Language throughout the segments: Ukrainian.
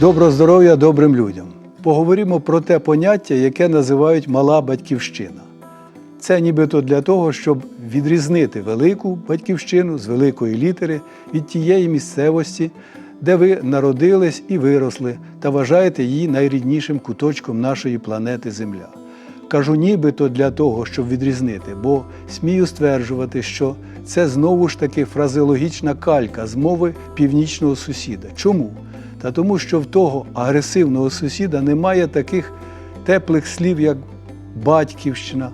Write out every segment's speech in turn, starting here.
Доброго здоров'я добрим людям. Поговоримо про те поняття, яке називають мала батьківщина. Це нібито для того, щоб відрізнити велику батьківщину з великої літери від тієї місцевості, де ви народились і виросли, та вважаєте її найріднішим куточком нашої планети Земля. Кажу нібито для того, щоб відрізнити, бо смію стверджувати, що це знову ж таки фразеологічна калька з мови північного сусіда. Чому? Та тому, що в того агресивного сусіда немає таких теплих слів, як батьківщина,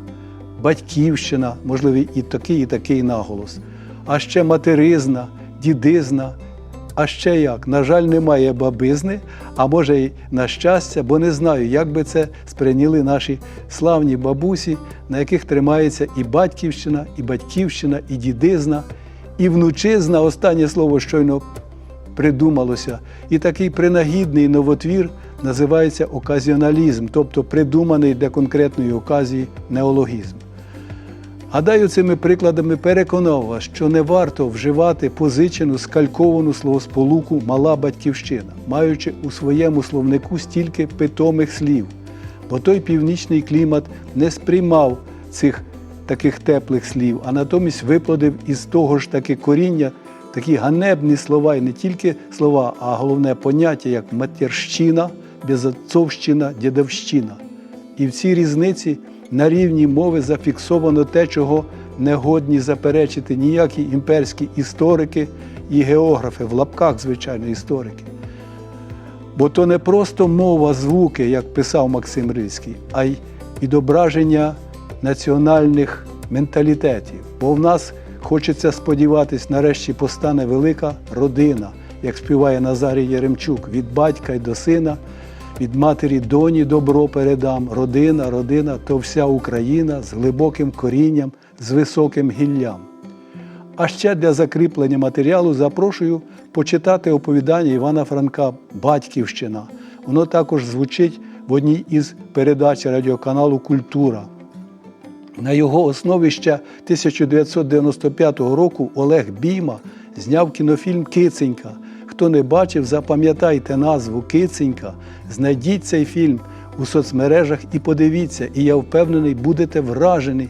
батьківщина, можливо, і такий, і такий наголос, а ще материзна, дідизна. А ще як? На жаль, немає бабизни, а може й на щастя, бо не знаю, як би це сприйняли наші славні бабусі, на яких тримається і батьківщина, і батьківщина, і дідизна, і внучизна. Останнє слово щойно придумалося. І такий принагідний новотвір називається оказіоналізм, тобто придуманий для конкретної оказії неологізм. Гадаю, цими прикладами переконав вас, що не варто вживати позичену скальковану словосполуку мала батьківщина, маючи у своєму словнику стільки питомих слів, бо той північний клімат не сприймав цих таких теплих слів, а натомість виплодив із того ж таки коріння такі ганебні слова, і не тільки слова, а головне поняття, як матерщина, безотцовщина, дідовщина. І в цій різниці на рівні мови зафіксовано те, чого не годні заперечити ніякі імперські історики і географи, в лапках, звичайно, історики. Бо то не просто мова, звуки, як писав Максим Рильський, а й відображення національних менталітетів. Бо в нас хочеться сподіватись, нарешті постане велика родина, як співає Назарій Яремчук, від батька й до сина, від матері доні добро передам. Родина, родина то вся Україна з глибоким корінням, з високим гіллям. А ще для закріплення матеріалу запрошую почитати оповідання Івана Франка Батьківщина. Воно також звучить в одній із передач радіоканалу Культура. На його основі ще 1995 року Олег Бійма зняв кінофільм Киценька. Хто не бачив, запам'ятайте назву Киценька, знайдіть цей фільм у соцмережах і подивіться, і я впевнений, будете вражені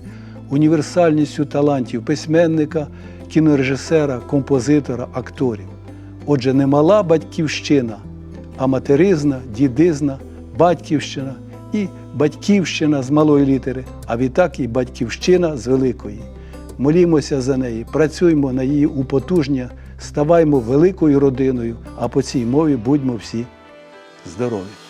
універсальністю талантів письменника, кінорежисера, композитора, акторів. Отже, не мала батьківщина, а материзна, дідизна, батьківщина і батьківщина з малої літери, а відтак і батьківщина з великої. Молімося за неї, працюймо на її употужнення, ставаймо великою родиною, а по цій мові будьмо всі здорові.